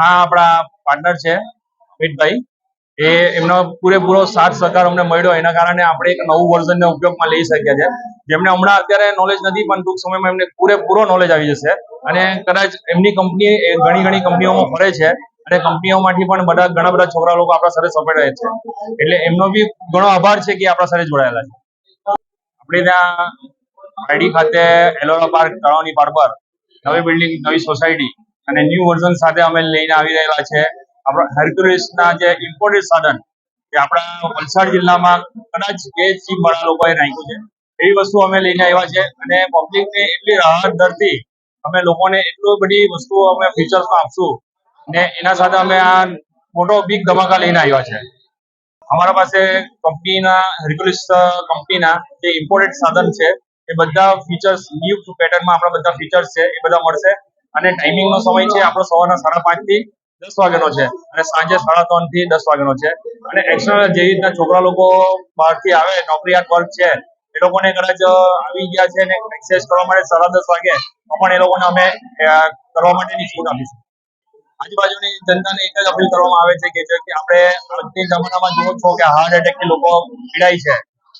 આ આપણા પાર્ટનર છે, અમિતભાઈ. એ એમનો પૂરેપૂરો સાથ સહકાર અમને મળ્યો. એના કારણે આપણે એક નવું વર્ઝનને ઉપયોગમાં લઈ શક્યા છે જેમને હમણાં અત્યારે નોલેજ નથી, પણ ટૂંક સમયમાં એમને પૂરેપૂરો નોલેજ આવી જશે. અને કદાચ એમની કંપની ઘણી ઘણી કંપનીઓમાં ફરે છે. અને કંપનીઓમાંથી પણ બધા ઘણા બધા છોકરા લોકો આપણા સાથે રહે છે. એટલે એમનો બી ઘણો આભાર છે કે આપણા સાથે જોડાયેલા છે. આપણે ત્યાં આઈડી ખાતે એલોરા પાર્ક, તળાવની પાડ પર નવી બિલ્ડિંગ નવી સોસાયટી અને ન્યૂ વર્ઝન સાથે અમે લઈને આવી રહેલા છે. આપણા હર્ક્યુલિસના જે ઇમ્પોર્ટેડ સાધન જે આપણા વલસાડ જિલ્લામાં કદાચ બે ચીપ વાળા લોકોએ રાખ્યું છે. એવી વસ્તુ અમે લઈને આવ્યા છે અને પબ્લિકને એટલી રાહત દરથી અમે લોકોને એટલું બધી વસ્તુઓ અમે ફીચર્સમાં આપશું ને એના સાથે અમે આ મોટો બિગ ધમાકા લઈને આવ્યા છે. અમારા પાસે કંપનીના હર્ક્યુલિસ કંપનીના જે ઇમ્પોર્ટેડ સાધન છે એ બધા ફીચર્સ ન્યુ પેટર્નમાં આપણા બધા ફીચર્સ છે એ બધા મળશે. અને ટાઈમિંગનો સમય છે આપણો સવારના સાડા પાંચથી દસ વાગ્યાનો છે અને સાંજે સાડા ત્રણથી દસ વાગ્યાનો છે. અને એક્સટર્નલ જેવી રીતના છોકરા લોકો બહારથી આવે નોકરિયાત વર્ગ છે, એ લોકોને કદાચ આવી ગયા છે ને એક્સરસાઇઝ કરવા માટે સાડા દસ વાગે પણ એ લોકોને અમે કરવા માટેની છૂટ આપીશું. આજુબાજુની જનતાને એક જ અપીલ કરવામાં આવે છે કે જે કે આપણે આજની જમાનામાં જુઓ છો કે હાર્ટ એટેકથી લોકો પીડાય છે.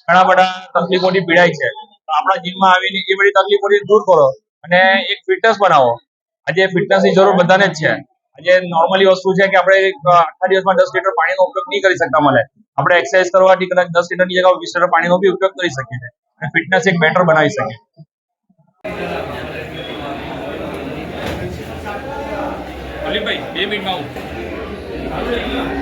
ઘણા બધા તકલીફોથી પીડાય છે. તો આપણા જીમમાં આવીને એ બધી તકલીફોથી દૂર કરો અને એક ફિટનેસ બનાવો. આજે ફિટનેસની જરૂર બધાને જ છે. આજે નોર્મલી વસ્તુ છે કે આપણે આખા દિવસમાં દસ લીટર પાણીનો ઉપયોગ નહીં કરી શકતા મળે. આપણે એક્સરસાઇઝ કરવાથી કદાચ દસ લીટરની જગ્યાએ વીસ લીટર પાણીનો બી ઉપયોગ કરી શકીએ છીએ. અને ફિટનેસ એક બેટર બનાવી શકીએ અલીભાઈ, બે મિનિટમાં આવું.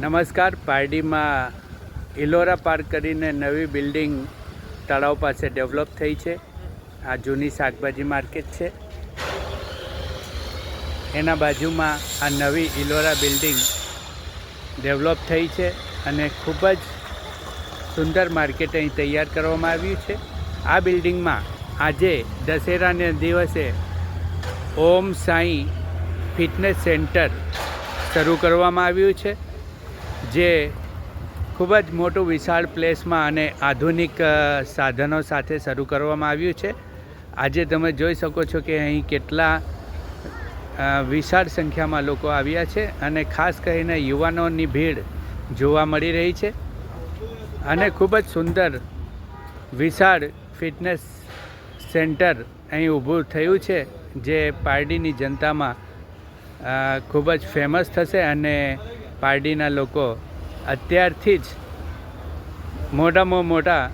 નમસ્કાર. પારડીમાં ઇલોરા પાર્ક કરીને નવી બિલ્ડિંગ તળાવ પાસે ડેવલપ થઈ છે. આ જૂની શાકભાજી માર્કેટ છે. એના બાજુમાં આ નવી ઇલોરા બિલ્ડિંગ ડેવલપ થઈ છે અને ખૂબ જ સુંદર માર્કેટ અહીં તૈયાર કરવામાં આવ્યું છે. આ બિલ્ડિંગમાં આજે દશેરાને દિવસે ઓમ સાંઈ ફિટનેસ સેન્ટર શરૂ કરવામાં આવ્યું છે. જે ખૂબ જ મોટું વિશાળ પ્લેસમાં અને આધુનિક સાધનો સાથે શરૂ કરવામાં આવ્યું છે. આજે તમે જોઈ શકો છો કે અહીં કેટલા વિશાળ સંખ્યામાં લોકો આવ્યા છે અને ખાસ કરીને યુવાનોની ભીડ જોવા મળી રહી છે. અને ખૂબ જ સુંદર, વિશાળ ફિટનેસ સેન્ટર અહીં ઊભું થયું છે, જે પારડીની જનતામાં ખૂબ જ ફેમસ થશે અને પારડીના લોકો અત્યારથી જ મોટામાં મોટા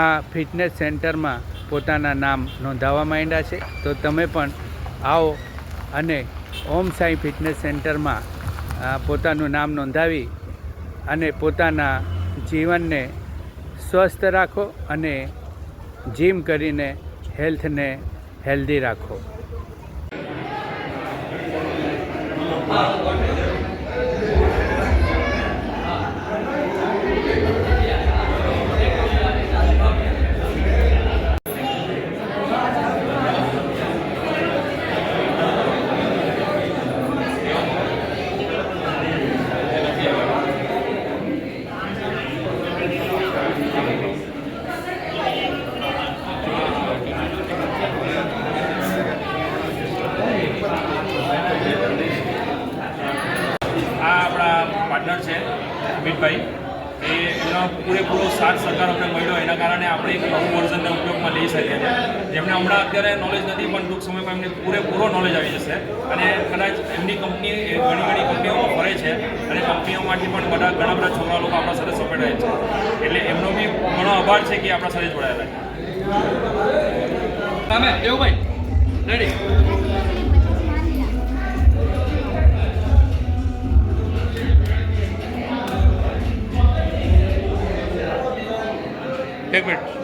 આ ફિટનેસ સેન્ટરમાં પોતાના નામ નોંધાવવા માંડ્યા છે. તો તમે પણ આવો અને ઓમ સાંઈ ફિટનેસ સેન્ટરમાં પોતાનું નામ નોંધાવી અને પોતાના જીવનને સ્વસ્થ રાખો અને જીમ કરીને હેલ્થને હેલ્ધી રાખો. Amén. છે, અમિતભાઈ. એ એમનો પૂરેપૂરો સાથ સહકાર અમને મળ્યો, એના કારણે આપણે એક નવું વર્ઝનને ઉપયોગમાં લઈ શકીએ જેમને હમણાં અત્યારે નોલેજ નથી, પણ ટૂંક સમયમાં એમને પૂરેપૂરો નોલેજ આવી જશે. અને કદાચ એમની કંપની ઘણી ઘણી કંપનીઓમાં ફરે છે, અને કંપનીઓમાંથી પણ બધા ઘણા બધા છોકરા લોકો આપણા સાથે સપોર્ટાય છે. એટલે એમનો બી ઘણો આભાર છે કે આપણા સાથે જોડાયેલા છે. તમે દેવભાઈ રેડી take it.